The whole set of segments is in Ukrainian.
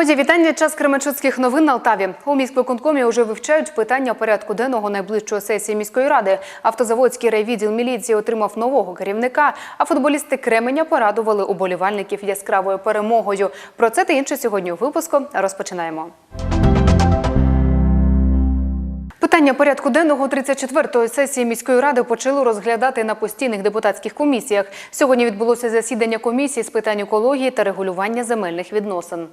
Мої вітання. Час Кременчуцьких новин на Алтаві. У міськвиконкомі вже вивчають питання порядку денного найближчої сесії міської ради. Автозаводський райвідділ міліції отримав нового керівника, а футболісти Кременя порадували уболівальників яскравою перемогою. Про це та інше сьогодні у випуску розпочинаємо. Питання порядку денного 34-ї сесії міської ради почали розглядати на постійних депутатських комісіях. Сьогодні відбулося засідання комісії з питань екології та регулювання земельних відносин.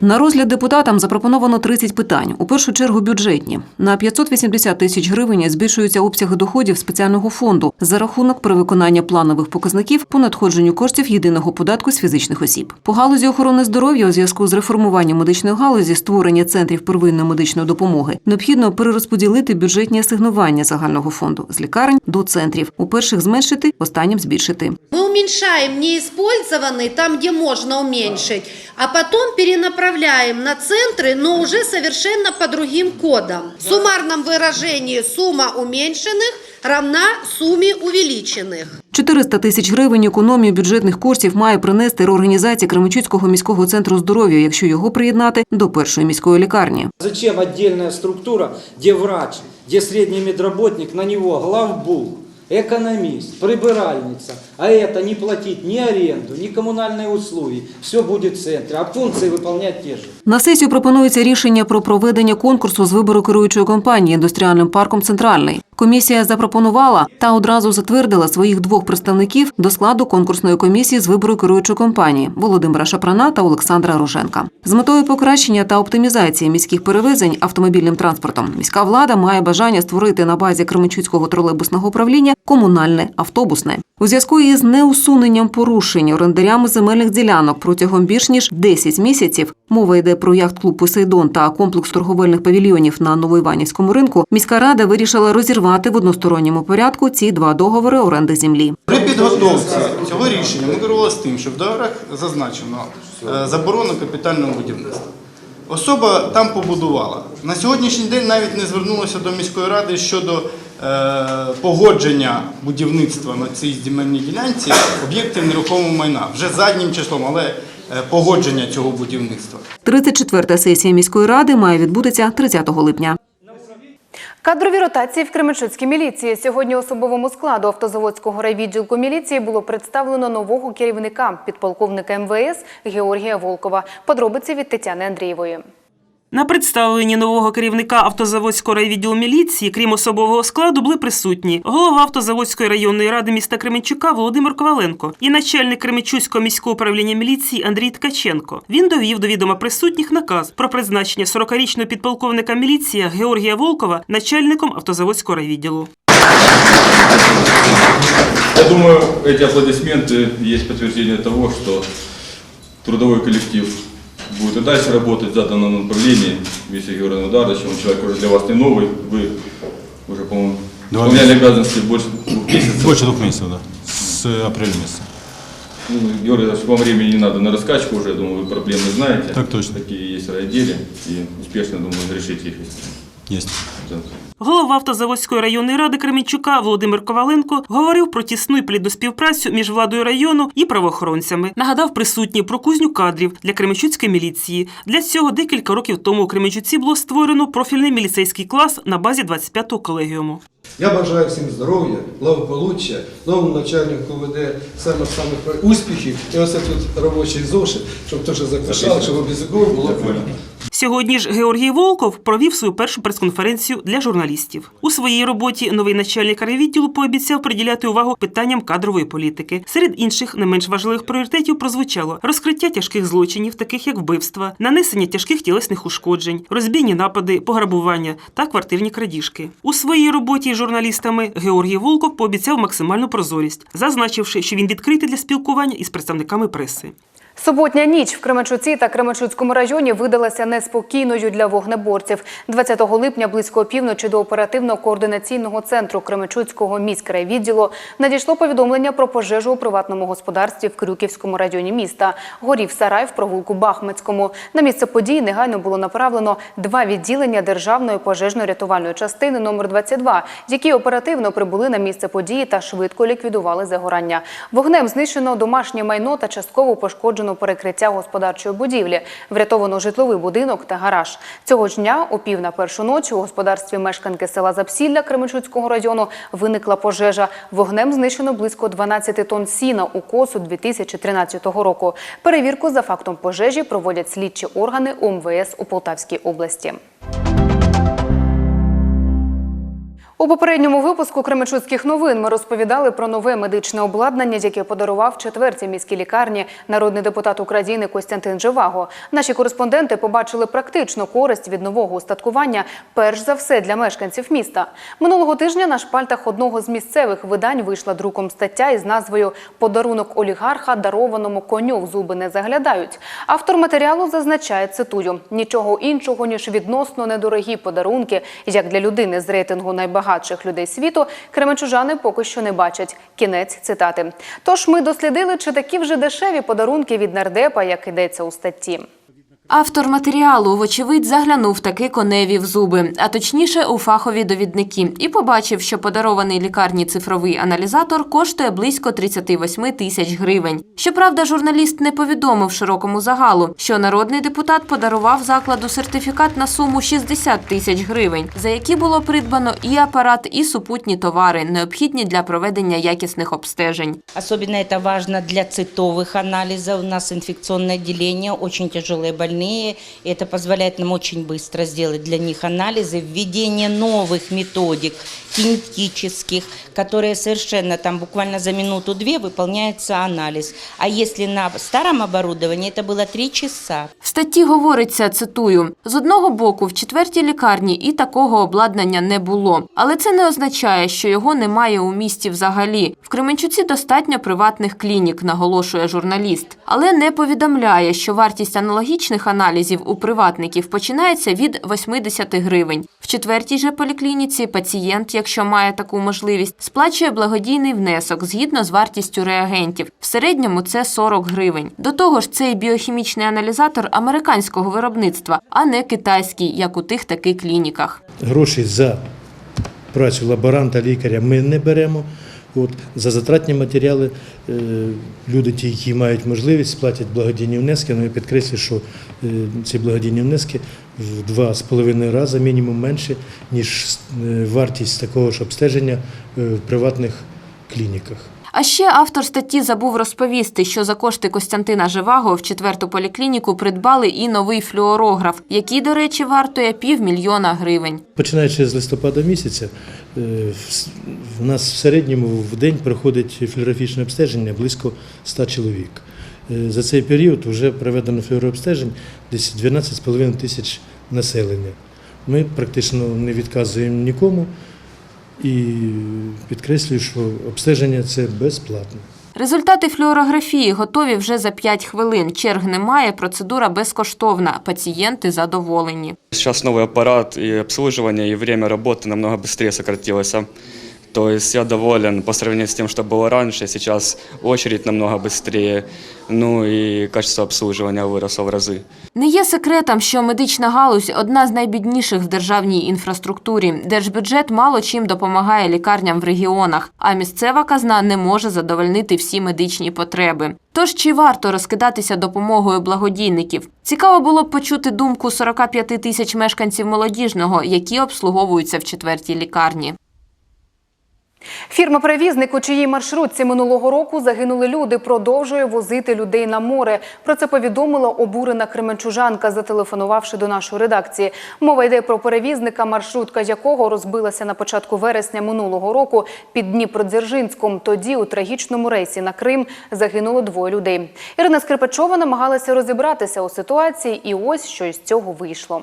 На розгляд депутатам запропоновано 30 питань. У першу чергу бюджетні. На 580 тисяч гривень збільшуються обсяги доходів спеціального фонду за рахунок перевиконання планових показників по надходженню коштів єдиного податку з фізичних осіб. По галузі охорони здоров'я у зв'язку з реформуванням медичної галузі, створення центрів первинної медичної допомоги, необхідно перерозподілити бюджетні асигнування загального фонду з лікарень до центрів. У перших зменшити, останнім збільшити. Мы уменьшаем неиспользованный там, где можно уменьшить, а потом перенаправляем на центры, но уже совершенно по другим кодам. В суммарном выражении сумма уменьшенных равна сумме увеличенных. 400 тисяч гривень економії бюджетних коштів має принести реорганізація Кременчуцького міського центру здоров'я, якщо його приєднати до першої міської лікарні. Зачем отдельная структура, где врач, где средний медработник, на него главбух, экономист, прибиральница, а это не платить ни аренду, ни коммунальные услуги, все будет в центре, а функции выполнять те же. На сесію пропонується рішення про проведення конкурсу з вибору керуючої компанії індустріальним парком Центральний. Комісія запропонувала та одразу затвердила своїх двох представників до складу конкурсної комісії з вибору керуючої компанії Володимира Шапрана та Олександра Роженка. З метою покращення та оптимізації міських перевезень автомобільним транспортом міська влада має бажання створити на базі Кременчуцького тролейбусного управління комунальне автобусне. У зв'язку із неусуненням порушень орендарями земельних ділянок протягом більш ніж 10 місяців мова йде про яхт-клуб Посейдон та комплекс торговельних павільйонів на Новоіванівському ринку. Міська рада вирішила розірвати в односторонньому порядку ці два договори оренди землі. При підготовці цього рішення ми керувалися з тим, що в договорах зазначено е, заборону капітального будівництва. Особа там побудувала. На сьогоднішній день навіть не звернулася до міської ради щодо е, погодження будівництва на цій земельній ділянці об'єктів нерухомого майна вже заднім числом, але е, погодження цього будівництва. 34-та сесія міської ради має відбутися 30 липня. Кадрові ротації в Кременчуцькій міліції. Сьогодні особовому складу автозаводського райвідділку міліції було представлено нового керівника, підполковника МВС Георгія Волкова. Подробиці від Тетяни Андрієвої. На представленні нового керівника автозаводського райвідділу міліції, крім особового складу, були присутні голова автозаводської районної ради міста Кременчука Володимир Коваленко і начальник Кременчуцького міського управління міліції Андрій Ткаченко. Він довів до відома присутніх наказ про призначення 40-річного підполковника міліції Георгія Волкова начальником автозаводського райвідділу. Я думаю, эти аплодисменты есть подтверждение того, что трудовой коллектив будет и дальше работать в заданном направлении. Если Георгий Надарович, он человек уже для вас не новый, вы уже, по-моему, выполняли обязанности больше двух месяцев. Больше двух месяцев, да. С апреля месяца. Ну, Георгий Надарович, вам времени не надо на раскачку уже, я думаю, вы проблемы знаете. Так точно. Такие есть райотделе, и успешно, думаю, решите их. если Завтра. Голова автозаводської районної ради Кременчука Володимир Коваленко говорив про тісну і плідну співпрацю між владою району і правоохоронцями. Нагадав присутні про кузню кадрів для Кременчуцької міліції. Для цього декілька років тому у Кременчуці було створено профільний міліцейський клас на базі 25-го колегіуму. Я бажаю всім здоров'я, благополуччя, новому начальнику КВД самих самих успіхів. І ось тут робочий зошит, щоб теж записали, щоб обов'язково було. Сьогодні ж Георгій Волков провів свою першу прес-конференцію для журналістів. У своїй роботі новий начальник райвідділу пообіцяв приділяти увагу питанням кадрової політики. Серед інших не менш важливих пріоритетів прозвучало розкриття тяжких злочинів, таких як вбивства, нанесення тяжких тілесних ушкоджень, розбійні напади, пограбування та квартирні крадіжки. У своїй роботі з журналістами Георгій Волков пообіцяв максимальну прозорість, зазначивши, що він відкритий для спілкування із представниками преси. Суботня ніч в Кременчуці та Кременчуцькому районі видалася неспокійною для вогнеборців. 20 липня близько опівночі до оперативно-координаційного центру Кременчуцького міськрайвідділу надійшло повідомлення про пожежу у приватному господарстві в Крюківському районі міста. Горів сарай в провулку Бахмацькому. На місце події негайно було направлено два відділення Державної пожежно-рятувальної частини номер 22, які оперативно прибули на місце події та швидко ліквідували загорання. Вогнем знищено домашнє майно та частково пошкоджено пошкоджено перекриття господарчої будівлі, врятовано житловий будинок та гараж. Цього ж дня о пів на першу ночі у господарстві мешканки села Запсілля Кременчуцького району виникла пожежа. Вогнем знищено близько 12 тонн сіна у косу 2013 року. Перевірку за фактом пожежі проводять слідчі органи УМВС у Полтавській області. У попередньому випуску Кременчуцьких новин ми розповідали про нове медичне обладнання, яке подарував четвертій міській лікарні народний депутат України Костянтин Живаго. Наші кореспонденти побачили практичну користь від нового устаткування, перш за все для мешканців міста. Минулого тижня на шпальтах одного з місцевих видань вийшла друком стаття із назвою Подарунок олігарха дарованому коню в зуби не заглядають. Автор матеріалу зазначає, цитую, нічого іншого ніж відносно недорогі подарунки, як для людини з рейтингу найбагатших людей світу, кременчужани поки що не бачать. Кінець цитати. Тож ми дослідили, чи такі вже дешеві подарунки від нардепа, як йдеться у статті. Автор матеріалу, вочевидь, заглянув таки коневі в зуби, а точніше у фахові довідники, і побачив, що подарований лікарні цифровий аналізатор коштує близько 38 тисяч гривень. Щоправда, журналіст не повідомив широкому загалу, що народний депутат подарував закладу сертифікат на суму 60 тисяч гривень, за які було придбано і апарат, і супутні товари, необхідні для проведення якісних обстежень. Особенно это важно для цитовых анализов. У нас инфекционное отделение, очень тяжелые больные. И это позволяет нам очень быстро сделать для них анализы. Введение новых методик кинетических, которые совершенно там буквально за минуту-две выполняется анализ. А если на старом оборудовании, это было три часа. В статті говориться, цитую, з одного боку, в четвертій лікарні і такого обладнання не було. Але це не означає, що його немає у місті взагалі. В Кременчуці достатньо приватних клінік, наголошує журналіст. Але не повідомляє, що вартість аналогічних аналізів у приватників починається від 80 гривень. В четвертій же поліклініці пацієнт, якщо має таку можливість, сплачує благодійний внесок згідно з вартістю реагентів. В середньому це 40 гривень. До того ж, цей біохімічний аналізатор американського виробництва, а не китайський, як у тих таки клініках. Гроші за працю лаборанта, лікаря ми не беремо. От, за затратні матеріали е, люди, ті, які мають можливість, платять благодійні внески. Ну, я підкреслюю, що е, ці благодійні внески в два з половиною рази мінімум менше, ніж е, вартість такого ж обстеження е, в приватних клініках. А ще автор статті забув розповісти, що за кошти Костянтина Живаго в четверту поліклініку придбали і новий флюорограф, який, до речі, вартує півмільйона гривень. Починаючи з листопада місяця, е, в в нас в середньому в день проходить флюорографічне обстеження близько 100 чоловік. Е, За цей період вже проведено флюорообстежень десь 12,5 тисяч населення. Ми практично не відказуємо нікому і підкреслюю, що обстеження це безплатно. Результати флюорографії готові вже за 5 хвилин. Черг немає, процедура безкоштовна. Пацієнти задоволені. Сейчас новый аппарат и обслуживание, и время работы намного быстрее сократилось. а. То есть я доволен по сравнению с тем, что было раньше. Сейчас очередь намного быстрее, ну и качество обслуживания выросло в разы. Не є секретом, що медична галузь одна з найбідніших в державній інфраструктурі. Держбюджет мало чим допомагає лікарням в регіонах, а місцева казна не може задовольнити всі медичні потреби. Тож чи варто розкидатися допомогою благодійників? Цікаво було б почути думку 45 тисяч мешканців молодіжного, які обслуговуються в четвертій лікарні. Фірма-перевізник, у чиїй маршрутці минулого року загинули люди, продовжує возити людей на море. Про це повідомила обурена кременчужанка, зателефонувавши до нашої редакції. Мова йде про перевізника, маршрутка якого розбилася на початку вересня минулого року під Дніпродзержинськом. Тоді у трагічному рейсі на Крим загинуло двоє людей. Ірина Скрипачова намагалася розібратися у ситуації, і ось що із цього вийшло.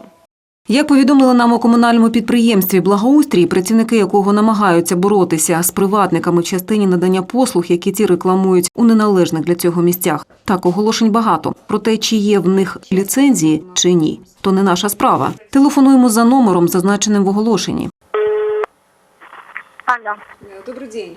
Як повідомили нам у комунальному підприємстві Благоустрій, працівники якого намагаються боротися з приватниками в частині надання послуг, які ті рекламують у неналежних для цього місцях. Так оголошень багато. Проте, чи є в них ліцензії чи ні, то не наша справа. Телефонуємо за номером, зазначеним в оголошенні. Алло. Добрый день.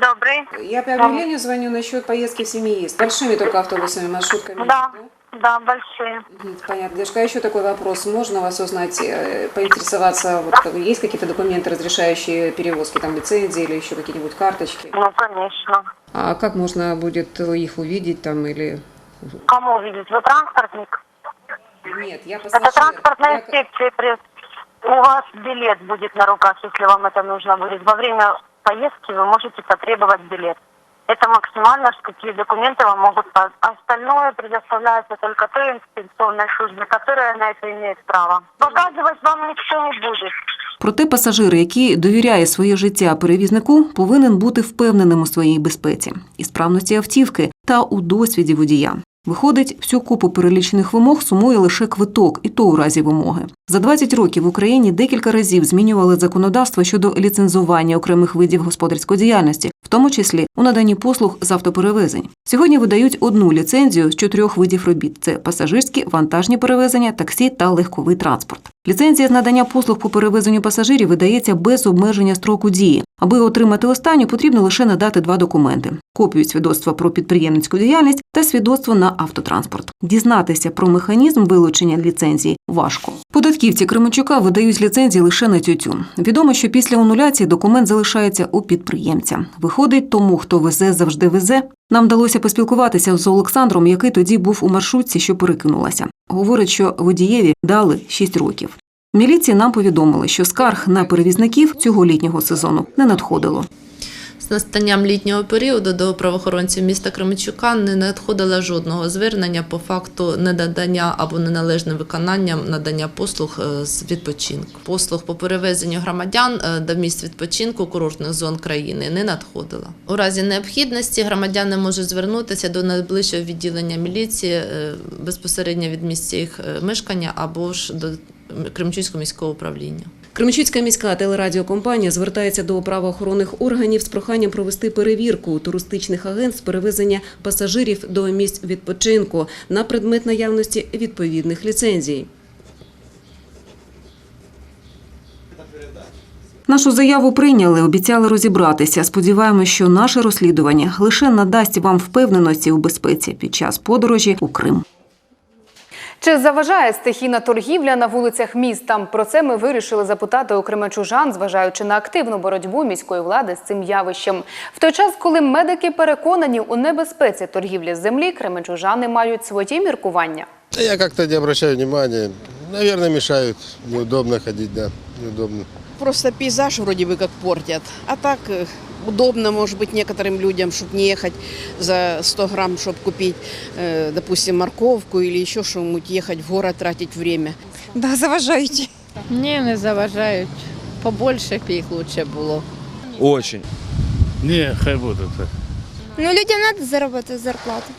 Добрый. Я по объявлению звоню насчет поездки в семиист. Большими только автобусами, маршрутками. Да, да, Большие. Мгм, Понятно. Девушка, а еще такой вопрос. Можно вас узнать, э, поинтересоваться, вот, есть какие-то документы, разрешающие перевозки, там лицензии или еще какие-нибудь карточки? Ну, конечно. А как можно будет их увидеть там или Кому видеть? Вы транспортник? Нет, я Это пассажир. транспортная Я- инспекция. У вас билет будет на руках, если вам это нужно будет. Во время поездки вы можете потребовать билет. Это максимально, что какие документы вам могут... по- Остальное предоставляется только той инспекционной службе, которая на это имеет право. Показывать вам никто не будет. Проте пасажир, який довіряє своє життя перевізнику, повинен бути впевненим у своїй безпеці і справності автівки та у досвіді водія. Виходить, всю купу перелічених вимог сумує лише квиток, і то у разі вимоги. За 20 років в Україні декілька разів змінювали законодавство щодо ліцензування окремих видів господарської діяльності, в тому числі у наданні послуг з автоперевезень. Сьогодні видають одну ліцензію з чотирьох видів робіт: це пасажирські, вантажні перевезення, таксі та легковий транспорт. Ліцензія з надання послуг по перевезенню пасажирів видається без обмеження строку дії. Аби отримати останню, потрібно лише надати два документи: копію свідоцтва про підприємницьку діяльність та свідоцтво на автотранспорт. Дізнатися про механізм вилучення ліцензії важко. Податківці Кременчука видають ліцензії лише на тютюн. Відомо, що після ануляції документ залишається у підприємця. Виходить, тому хто везе, завжди везе. Нам вдалося поспілкуватися з Олександром, який тоді був у маршрутці, що перекинулася. Говорить, що водієві дали 6 років. Міліції нам повідомили, що скарг на перевізників цього літнього сезону не надходило. З настанням літнього періоду до правоохоронців міста Кременчука не надходило жодного звернення по факту недодання або неналежним виконанням надання послуг е, з відпочинку. Послуг по перевезенню громадян е, до місць відпочинку курортних зон країни не надходило. У разі необхідності громадяни можуть звернутися до найближчого відділення міліції е, безпосередньо від місця їх мешкання або ж до Кременчуцького міського управління. Кременчуцька міська телерадіокомпанія звертається до правоохоронних органів з проханням провести перевірку туристичних агентств перевезення пасажирів до місць відпочинку на предмет наявності відповідних ліцензій. Нашу заяву прийняли, обіцяли розібратися. Сподіваємось, що наше розслідування лише надасть вам впевненості у безпеці під час подорожі у Крим. Чи заважає стихійна торгівля на вулицях міста? Про це ми вирішили запитати у кременчужан, зважаючи на активну боротьбу міської влади з цим явищем. В той час, коли медики переконані у небезпеці торгівлі з землі, кременчужани мають свої міркування. Я как-то не обращаю внимания. Наверное, мешают. Неудобно ходить, да. Неудобно. Просто пейзаж вроде бы как портят. А так э, удобно, может быть, некоторым людям, чтобы не ехать за 100 грамм, чтобы купить, э, допустим, морковку или еще что-нибудь, ехать в город, тратить время. Да, заважають. Ні, не заважають. Побольше б їх лучше було. Очень. Не, хай будут. Ну, людям надо заработать зарплату.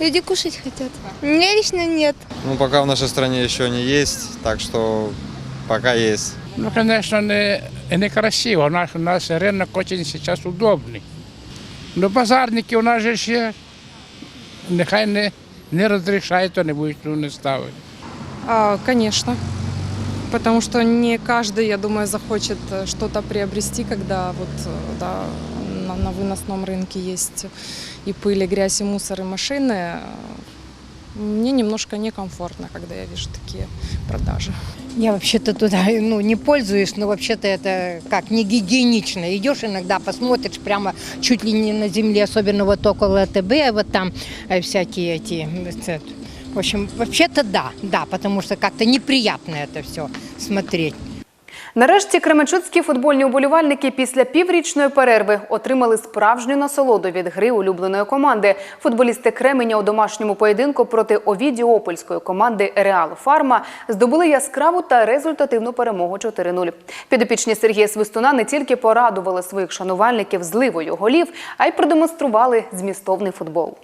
Люди кушать хотят. Мне лично нет. Ну, пока в нашей стране еще не есть, так что пока есть. Ну, конечно, не, не красиво. Наш, у нас рынок очень сейчас удобный. Но базарники у нас же ще нехай не, не розрішають, то не будуть ну, не ставити. А, конечно. Потому что не каждый, я думаю, захочет э, что-то приобрести, когда вот э, да, на, на выносном рынке есть и пыль, и грязь, и мусор, и машины. Мне немножко некомфортно, когда я вижу такие продажи. Я вообще-то туда ну, не пользуюсь, но вообще-то это как не гигиенично. Идешь иногда, посмотришь прямо чуть ли не на земле, особенно вот около АТБ, вот там э, всякие эти... это, В общем, вообще-то да, да, потому что как-то неприятно это все смотреть. Нарешті кременчуцькі футбольні уболівальники після піврічної перерви отримали справжню насолоду від гри улюбленої команди. Футболісти Кременя у домашньому поєдинку проти Овідіопольської команди Реал Фарма здобули яскраву та результативну перемогу 4-0. Підопічні Сергія Свистуна не тільки порадували своїх шанувальників зливою голів, а й продемонстрували змістовний футбол.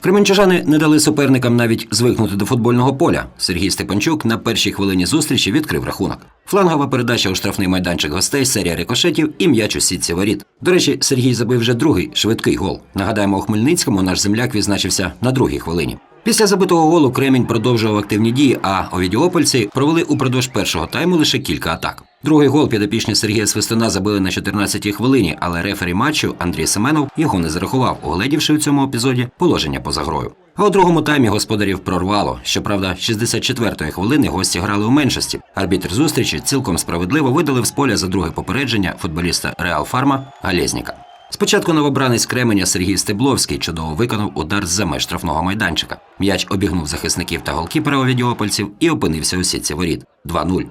Кременчужани не дали суперникам навіть звикнути до футбольного поля. Сергій Степанчук на першій хвилині зустрічі відкрив рахунок. Флангова передача у штрафний майданчик гостей, серія рикошетів і м'яч у сітці воріт. До речі, Сергій забив вже другий швидкий гол. Нагадаємо, у Хмельницькому наш земляк відзначився на другій хвилині. Після забитого голу Кремінь продовжував активні дії, а овідіопольці провели упродовж першого тайму лише кілька атак. Другий гол підопічні Сергія Свистуна забили на 14-й хвилині, але рефері матчу Андрій Семенов його не зарахував, угледівши у цьому епізоді положення поза грою. А у другому таймі господарів прорвало. Щоправда, 64-ї хвилини гості грали у меншості. Арбітр зустрічі цілком справедливо видалив з поля за друге попередження футболіста Реал Фарма Галєзніка. Спочатку новобранець Кременя Сергій Стебловський чудово виконав удар з-за меж штрафного майданчика. М'яч обігнув захисників та голкіпера овідіопольців і опинився у сітці воріт 2-0.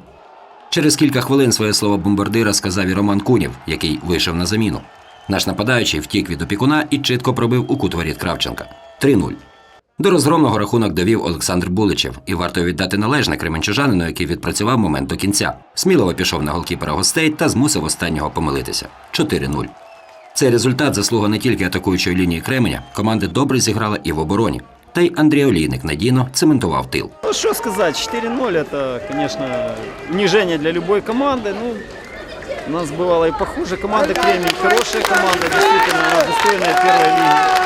Через кілька хвилин своє слово бомбардира сказав і Роман Кунів, який вийшов на заміну. Наш нападаючий втік від опікуна і чітко пробив у кут воріт Кравченка 3-0. До розгромного рахунок довів Олександр Буличев, і варто віддати належне кременчужанину, який відпрацював момент до кінця. Сміливо пішов на голкіпера гостей та змусив останнього помилитися 4-0. Цей результат заслуга не тільки атакуючої лінії Кременя, команди добре зіграли і в обороні. Та й Андрій Олійник надійно цементував тил. Ну, что сказать, 4-0 это, конечно, унижение для любой команды. Ну, у нас бывало и похуже. Команда Кремень хорошая команда, действительно, она достойная первой линии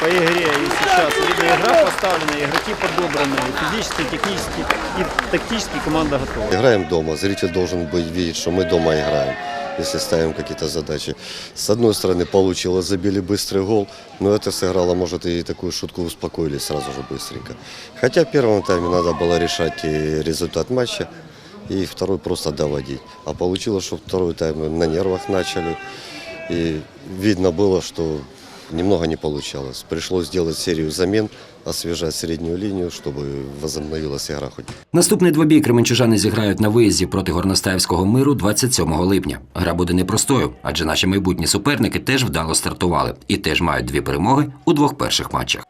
по игре. И сейчас видно, игра поставлена, игроки подобраны, и физически, технически и тактически команда готова. Играем дома. Зритель должен быть видеть, что мы дома играем, если ставим какие-то задачи. С одной стороны, получилось, забили быстрый гол, но это сыграло, может, и такую шутку успокоились сразу же быстренько. Хотя в первом тайме надо было решать и результат матча, и второй просто доводить. А получилось, что второй тайм на нервах начали, и видно было, что немного не получалось. Пришлось сделать серию замен, освежать среднюю линию, чтобы возобновилась игра хоть Наступний двобій кременчужани зіграють на виїзді проти Горностаївського миру 27 липня. Гра буде непростою, адже наші майбутні суперники теж вдало стартували і теж мають дві перемоги у двох перших матчах.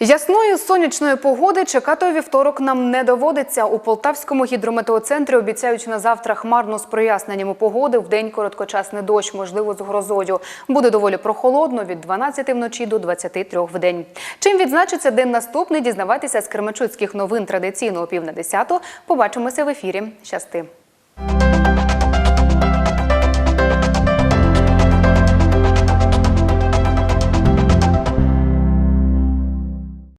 Ясної сонячної погоди чекати вівторок нам не доводиться. У Полтавському гідрометеоцентрі обіцяють на завтра хмарно з проясненнями погоди. В день короткочасний дощ, можливо, з грозою. Буде доволі прохолодно від 12 вночі до 23 в день. Чим відзначиться день наступний, дізнавайтеся з Кременчуцьких новин традиційно о пів на десяту. Побачимося в ефірі. Щасти.